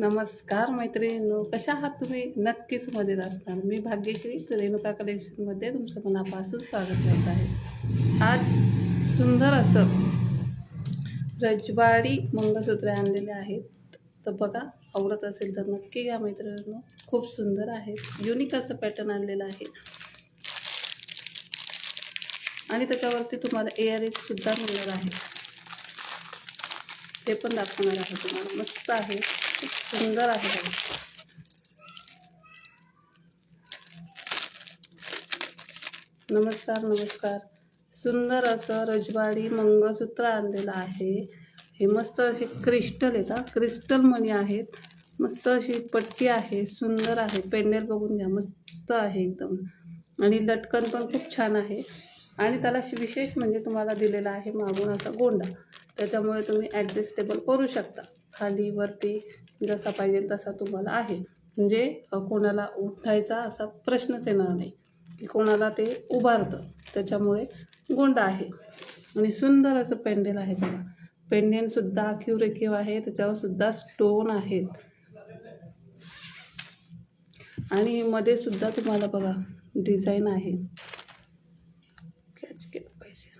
नमस्कार मैत्रिणींनो कशा आहात तुम्ही? नक्कीच मजेत असणार. मी भाग्यश्री रेणुका कलेक्शनमध्ये तुमचं मनापासून स्वागत करत आहे. आज सुंदर असं रजवाडी मंगळसूत्रे आणलेले आहेत. तर बघा आवडत असेल तर नक्की घ्या मैत्रिणींनो. खूप सुंदर आहेत. युनिक असं पॅटर्न आणलेलं आहे. आणि त्याच्यावरती तुम्हाला इयरिंग सुद्धा मिळणार आहे ते पण दाखवणार आहे तुम्हाला. मस्त आहे. खूप सुंदर आहे नमस्कार नमस्कार. सुंदर असं रजवाडी मंगळसूत्र आणलेलं आहे. हे मस्त असे क्रिस्टल येतात क्रिस्टल मणी आहेत. मस्त अशी पट्टी आहे सुंदर आहे. पेंडेल बघून घ्या मस्त आहे एकदम. आणि लटकन पण खूप छान आहे. आणि त्याला विशेष म्हणजे तुम्हाला दिलेला आहे मागून असा गोंडा. त्याच्यामुळे तुम्ही ॲडजस्टेबल करू शकता. खाली वरती जसा पाहिजे तसा तुम्हाला आहे. म्हणजे कोणाला उठायचा असा प्रश्नच येणार नाही. की कोणाला ते उभारतं. त्याच्यामुळे गोंडा आहे. आणि सुंदर असं पेंडेल आहे बघा. पेंडेंटसुद्धा आखीव रेखीव आहे. त्याच्यावर सुद्धा स्टोन आहेत. आणि मध्ये सुद्धा तुम्हाला बघा डिझाईन आहे. कॅच केलं पाहिजे.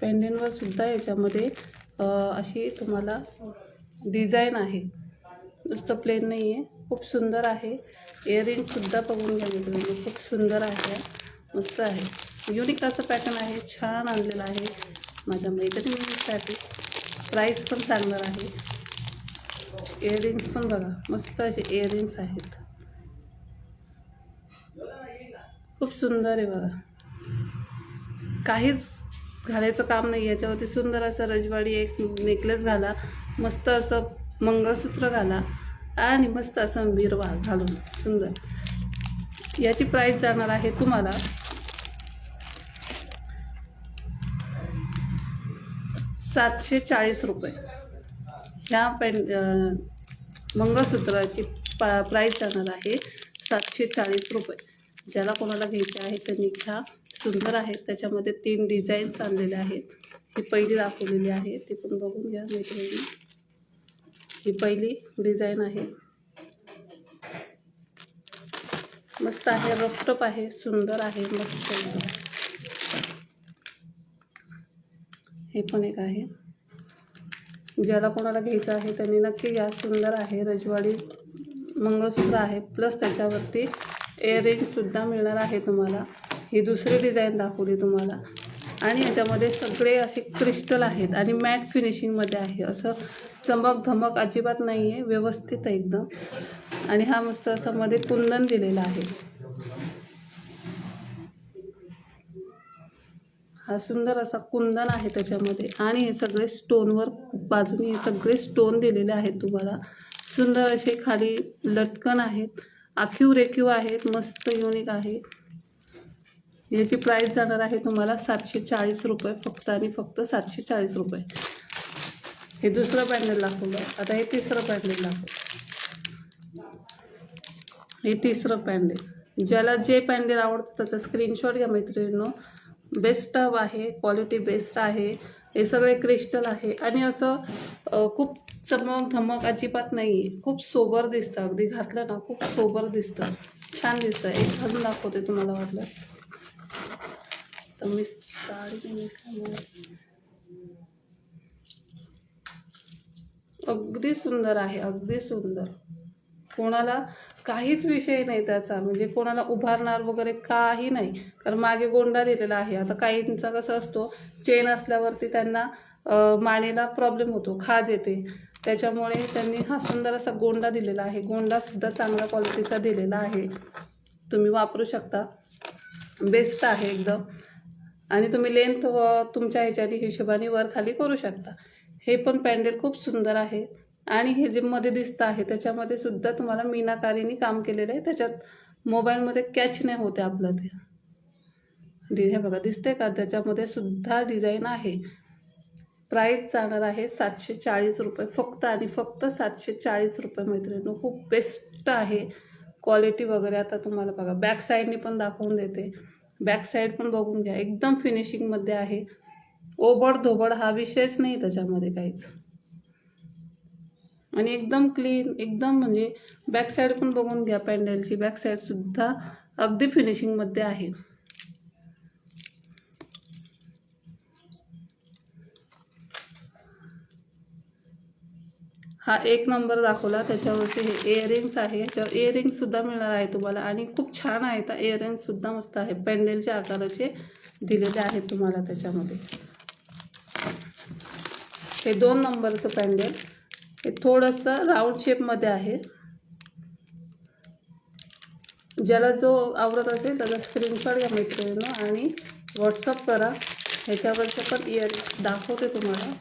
पेंडेंटवर सुद्धा याच्यामध्ये अशी तुम्हाला डिझाईन आहे. नुसतं प्लेन नाही आहे खूप सुंदर आहे. इयरिंगसुद्धा बघून घ्या तुम्ही खूप सुंदर आहे. मस्त आहे. युनिक असं पॅटर्न आहे. छान आणलेलं आहे. माझ्या मैत्रिणीसाठी प्राईस पण सांगणार आहे. इयरिंग्स पण बघा. मस्त असे इयरिंग्स आहेत. खूप सुंदर आहे बघा. काहीच घालायचं काम नाही याच्यावरती सुंदर असं रजवाडी एक नेकलेस घाला. मस्त असं मंगळसूत्र घाला आणि मस्त असं बिरवा घालून. सुंदर. याची प्राईस जाणार आहे तुम्हाला. सातशे चाळीस रुपये. ह्या पेन मंगळसूत्राची पा प्राईस जाणार आहे सातशे चाळीस रुपये. ज्याला कोणाला घ्यायचे आहे त्यांनी घ्या सुंदर आहेत. त्याच्यामध्ये तीन डिझाईन्स आणलेले आहेत. ही पहिली दाखवलेली आहे. ती पण बघून घ्या मैत्रिणी ही पहिली डिझाईन आहे. मस्त आहे. रफटप आहे. सुंदर आहे. मस्त हे पण एक आहे. ज्याला कोणाला घ्यायचं आहे त्यांनी नक्की या. सुंदर आहे. रजवाडी मंगळसूत्र आहे. प्लस त्याच्यावरती इयरिंगसुद्धा मिळणार आहे तुम्हाला. ही दुसरी डिझाईन दाखवली तुम्हाला. आणि याच्यामध्ये सगळे असे क्रिस्टल आहेत आणि मॅट फिनिशिंगमध्ये आहे. असं चमक धमक अजिबात नाही आहे व्यवस्थित आहे एकदम. आणि हा मस्त असा मध्ये कुंदन दिलेला आहे. हा सुंदर असा कुंदन आहे त्याच्यामध्ये. आणि हे सगळे स्टोनवर बाजूने हे सगळे स्टोन दिलेले आहेत तुम्हाला. सुंदर असे खाली लटकन आहेत. आखीव रेखीव आहेत. मस्त युनिक आहे. याची प्राईस जाणार आहे तुम्हाला सातशे चाळीस रुपये फक्त आणि फक्त सातशे चाळीस रुपये. हे दुसरं पॅन्डल दाखवलं आता हे तिसरं पॅन्डल दाखवलं हे तिसरं पॅन्डेल ज्याला जे पॅन्डेल आवडतं त्याचा स्क्रीनशॉट घ्या मैत्रिणींनो. बेस्ट आहे क्वालिटी बेस्ट आहे. हे सगळे क्रिस्टल आहे. आणि असं खूप चमक धमक अजिबात नाही आहे खूप सोबर दिसतं. अगदी घातलं ना खूप सोबर दिसतं. छान दिसतं. एक घालून दाखवते तुम्हाला वाटलं तर मी साडी अगदी सुंदर आहे अगदी सुंदर कोणाला काहीच विषय नाही त्याचा. म्हणजे कोणाला उभारणार वगैरे काही नाही. कारण मागे गोंडा दिलेला आहे. आता काहींचा कसं असतो चेन असल्यावरती त्यांना मानेला प्रॉब्लेम होतो. खाज येते. त्याच्यामुळे त्यांनी हा सुंदर असा गोंडा दिलेला आहे. गोंडासुद्धा चांगल्या क्वालिटीचा दिलेला आहे. तुम्ही वापरू शकता. बेस्ट आहे एकदम. आणि तुम्ही लेंथ व तुमच्या ह्याच्याने हिशोबाने वर खाली करू शकता. हे पण पॅन्डेल खूप सुंदर आहे. आणि हे जे मध्ये दिसतं आहे त्याच्यामध्ये सुद्धा तुम्हाला मीनाकारीने काम केलेलं आहे. त्याच्यात मोबाईलमध्ये कॅच नाही होते आपलं ते. डिझाईन हे बघा दिसते का? त्याच्यामध्ये सुद्धा डिझाईन आहे. प्राईस जाणार आहे सातशे चाळीस रुपये फक्त आणि फक्त सातशे चाळीस रुपये मैत्रिणी खूप बेस्ट आहे. क्वालिटी वगैरे आता तुम्हाला बघा बॅक साईडनी पण दाखवून देते. बॅक साईड पण बघून घ्या. एकदम फिनिशिंगमध्ये आहे. ओबड धोबड हा विषयच नाही त्याच्यामध्ये काहीच. आणि एकदम क्लीन एकदम म्हणजे बॅक साईड पण बघून घ्या पॅन्डलची बॅक साईडसुद्धा अगदी फिनिशिंगमध्ये आहे. हा एक नंबर दाखवला. त्याच्यावरती हे इयरिंग्स आहे. याच्यावर इयरिंग्ससुद्धा मिळणार आहे तुम्हाला. आणि खूप छान आहे तर इयरिंग्स मस्त आहे. पॅन्डलच्या आकाराचे दिलेले आहेत तुम्हाला त्याच्यामध्ये. हे दोन नंबरचं पॅन्डल हे थोडंसं राऊंड शेपमध्ये आहे. ज्याला जो आवडत असेल त्याचा स्क्रीनशॉट घ्या मैत्रिणीनं आणि व्हॉट्सअप करा. ह्याच्यावरचं पण इयर दाखवते तुम्हाला.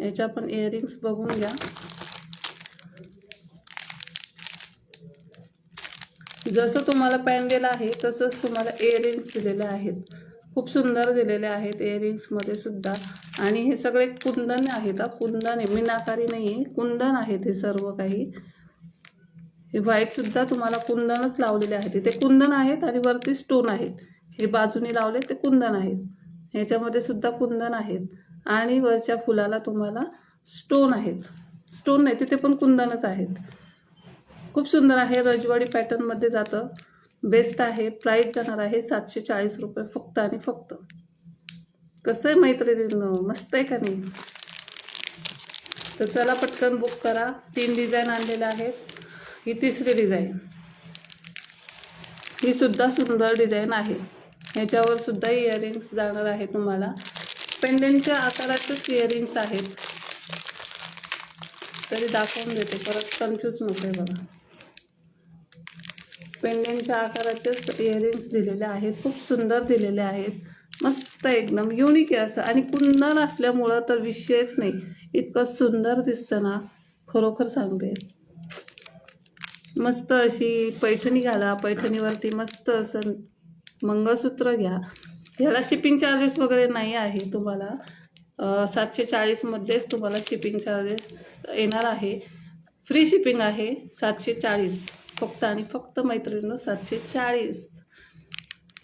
याच्या पण इयरिंग्स बघून घ्या. जसं तुम्हाला पॅन्डेल आहे तसंच तुम्हाला इयरिंग्स दिलेले आहेत. खूप सुंदर दिलेले आहेत इयरिंग्समध्ये सुद्धा. आणि हे सगळे कुंदन आहेत हा कुंदन आहे. मीनाकारी नाही आहे कुंदन आहेत हे सर्व काही. हे व्हाईटसुद्धा तुम्हाला कुंदनच लावलेले आहेत. ते कुंदन आहेत आणि वरती स्टोन आहेत. हे बाजूने लावले ते कुंदन आहेत. ह्याच्यामध्ये सुद्धा कुंदन आहेत. आणि वरच्या फुलाला तुम्हाला स्टोन आहेत. स्टोन नाही तिथे पण कुंदनच आहेत. खूप सुंदर आहे रजवाडी पॅटर्नमध्ये जातं. बेस्ट आहे प्राईस जाणार आहे सातशे चाळीस रुपये फक्त आणि फक्त. कसं आहे मैत्रिणीनं? मस्त आहे का नाही? तर चला पटकन बुक करा. तीन डिझाईन आणलेल्या आहेत. ही तिसरी डिझाईन ही सुद्धा सुंदर डिझाईन आहे. ह्याच्यावर सुद्धा इयरिंग्स जाणार आहे तुम्हाला. पेंडेंटच्या आकाराचेच इयरिंग्स आहेत. तरी दाखवून देते परत कन्फ्यूज नको आहे बघा पेंडेंटच्या आकाराचेच इयरिंग्स दिलेले आहेत खूप सुंदर दिलेले आहेत. मस्त एकदम युनिक आहे असं. आणि कुंदन असल्यामुळं तर विषयच नाही. इतकं सुंदर दिसतं ना. खरोखर सांगते. मस्त अशी पैठणी घाला. पैठणीवरती मस्त असं मंगळसूत्र घ्या. ह्याला शिपिंग चार्जेस वगैरे नाही आहे तुम्हाला. सातशे चाळीसमध्येच तुम्हाला शिपिंग चार्जेस येणार आहे. फ्री शिपिंग आहे सातशे चाळीस. फक्त आणि फक्त मैत्रिणीनं सातशे चाळीस.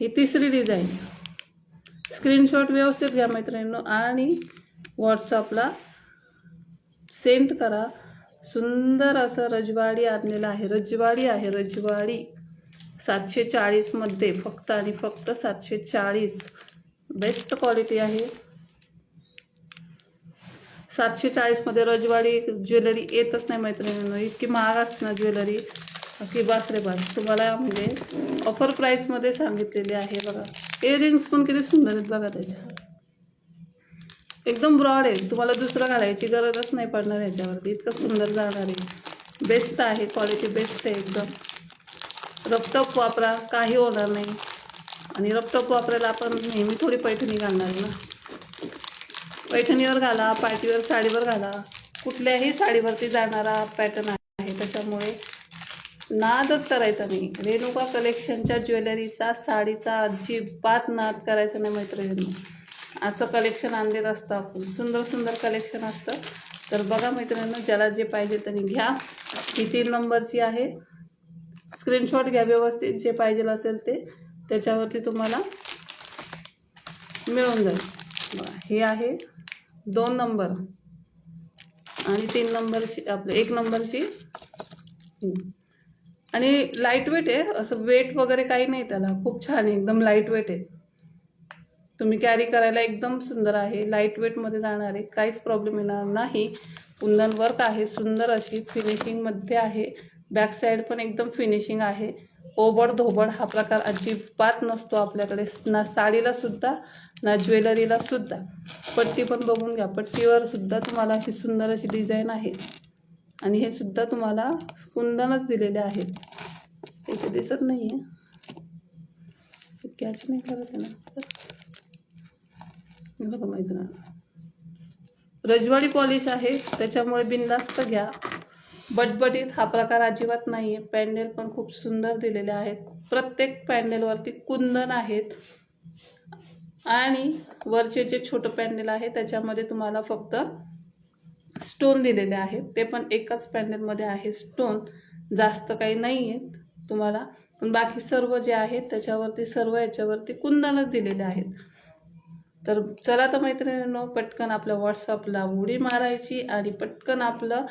ही तिसरी डिझाईन स्क्रीनशॉट व्यवस्थित घ्या मैत्रिणीनं आणि व्हॉट्सअपला सेंड करा. सुंदर असं रजवाडी आणलेलं आहे. रजवाडी आहे रजवाडी. सातशे चाळीसमध्ये फक्त आणि फक्त सातशे चाळीस बेस्ट क्वालिटी आहे. सातशे चाळीसमध्ये रजवाडी ज्वेलरी येतच नाही मैत्रिणींनो. इतकी महाग असते ना ज्वेलरी. की बास रे बास. तुम्हाला म्हणजे ऑफर प्राईसमध्ये सांगितलेली आहे बघा. इयरिंग्स पण किती सुंदर आहेत बघा त्याच्या. एकदम ब्रॉड आहे तुम्हाला दुसरं घालायची गरजच नाही पडणार याच्यावरती इतकं सुंदर जाणार आहे. बेस्ट आहे. क्वालिटी बेस्ट आहे एकदम. रपटप वापरा काही होणार नाही. आणि रपटप वापरायला आपण नेहमी थोडी पैठणी घालणार आहे ना. पैठणीवर घाला पाठीवर साडीवर घाला. कुठल्याही साडीवरती जाणारा पॅटर्न आहे त्याच्यामुळे नादच करायचा नाही. रेणुका कलेक्शनच्या ज्वेलरीचा साडीचा अजिबात नाद करायचा नाही मैत्रिणी असं कलेक्शन आणलेलं असतं आपण. सुंदर सुंदर कलेक्शन असतं. तर बघा मैत्रिणींनो ज्याला जे पाहिजे त्यांनी घ्या. ही तीन नंबरची आहे. स्क्रीनशॉट घ्या व्यवस्थित जे पाहिजे असेल ते. त्याच्यावरती तुम्हाला मिळून जाईल. बघा हे आहे दोन नंबर. आणि तीन नंबरची आपलं एक नंबरची. आणि लाइट वेट आहे असं वेट वगैरे काही नाही त्याला. खूप छान आहे एकदम लाइट वेट आहे. तुम्ही कॅरी करायला एकदम सुंदर आहे. लाइट वेटमध्ये जाणार आहे काहीच प्रॉब्लेम येणार नाही. कुंदन वर्क आहे सुंदर अशी फिनिशिंगमध्ये आहे. बॅक साईड पण एकदम फिनिशिंग आहे. ओबड धोबड हा प्रकार अजिबात नसतो आपल्याकडे. ना साडीला सुद्धा ना ज्वेलरीला सुद्धा. पट्टी पण बघून घ्या. पट्टीवर सुद्धा तुम्हाला अशी सुंदर अशी डिझाईन आहे. आणि हे सुद्धा तुम्हाला कुंदनच दिलेले आहेत. इथे दिसत नाही आहे कॅच नाही करत आहे ना. बघा मैत्रिणी रजवाडी पॉलिश आहे. त्याच्यामुळे बिंदास्त घ्या. बटबटीत हा प्रकार अजिबात नाही आहे पॅन्डेल पण खूप सुंदर दिलेले आहेत. प्रत्येक पॅन्डेलवरती कुंदन आहेत. आणि वरचे जे छोटं पॅन्डेल आहे त्याच्यामध्ये तुम्हाला फक्त स्टोन दिलेले आहेत. ते पण एकाच पॅन्डेलमध्ये आहे. स्टोन जास्त काही नाही आहेत तुम्हाला. पण बाकी सर्व जे आहेत त्याच्यावरती सर्व याच्यावरती कुंदनच दिलेले आहेत. तर चला तर मैत्रिणींनो पटकन आपल्या व्हॉट्सअपला उडी मारायची आणि पटकन आपलं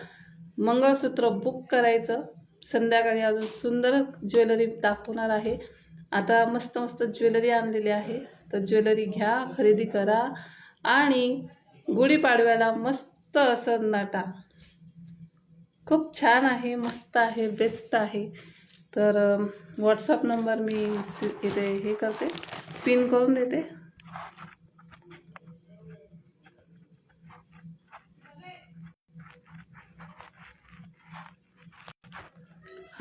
मंगळसूत्र बुक करायचं. संध्याकाळी अजून सुंदर ज्वेलरी दाखवणार आहे. आता मस्त मस्त ज्वेलरी आणलेली आहे. तर ज्वेलरी घ्या खरेदी करा. आणि गुढीपाडव्याला मस्त असं नटा. खूप छान आहे मस्त आहे बेस्ट आहे. तर व्हॉट्सअप नंबर मी इथे हे करते. पिन करून देते.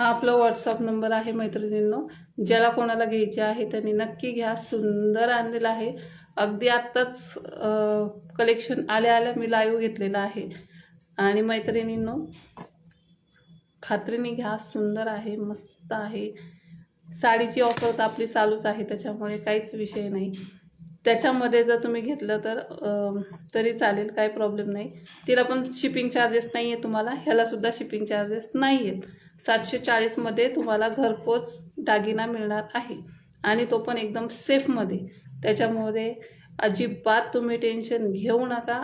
हा आपला व्हॉट्सअप नंबर आहे मैत्रिणींनो. ज्याला कोणाला घ्यायचे आहे त्यांनी नक्की घ्या. सुंदर आणलेला आहे. अगदी आत्ताच कलेक्शन आल्या आल्या मी लाईव्ह घेतलेला आहे. आणि मैत्रिणींनो खात्रीने घ्या. सुंदर आहे मस्त आहे. साडीची ऑफर तर आपली चालूच आहे त्याच्यामुळे काहीच विषय नाही. त्याच्यामध्ये जर तुम्ही घेतलं तर तरी चालेल काही प्रॉब्लेम नाही. तिला पण शिपिंग चार्जेस नाही आहे तुम्हाला. ह्यालासुद्धा शिपिंग चार्जेस नाही आहेत सातशे चाळीसमध्ये तुम्हाला घरपोच दागिना मिळणार आहे. आणि तो पण एकदम सेफमध्ये त्याच्यामध्ये अजिबात तुम्ही टेन्शन घेऊ नका.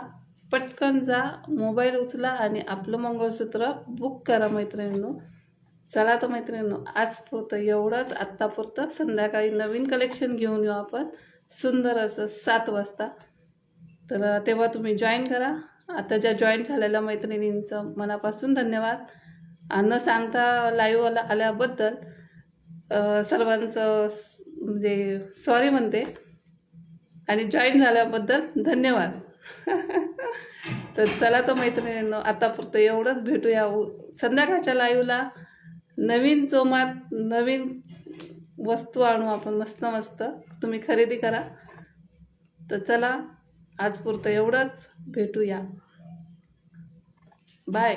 पटकन जा मोबाईल उचला आणि आपलं मंगळसूत्र बुक करा मैत्रिणींनो. चला तर मैत्रिणींनो आजपुरतं एवढंच. आत्तापुरतं संध्याकाळी नवीन कलेक्शन घेऊन येऊ आपण. सुंदर असं सात वाजता. तर तेव्हा तुम्ही जॉईन करा. आता ज्या जॉईन झालेल्या मैत्रिणींचं मनापासून धन्यवाद. न सांगता लाईव्ह आला आल्याबद्दल सर्वांचं म्हणजे सॉरी म्हणते. आणि जॉईन झाल्याबद्दल धन्यवाद. तर चला तर मैत्रिणींनो आतापुरतं एवढंच भेटूया. संध्याकाळच्या लाईव्हला नवीन जोमात नवीन वस्तू आणू आपण. मस्त मस्त. तुम्ही खरेदी करा. तर चला आज पुरतं एवढंच भेटूया. बाय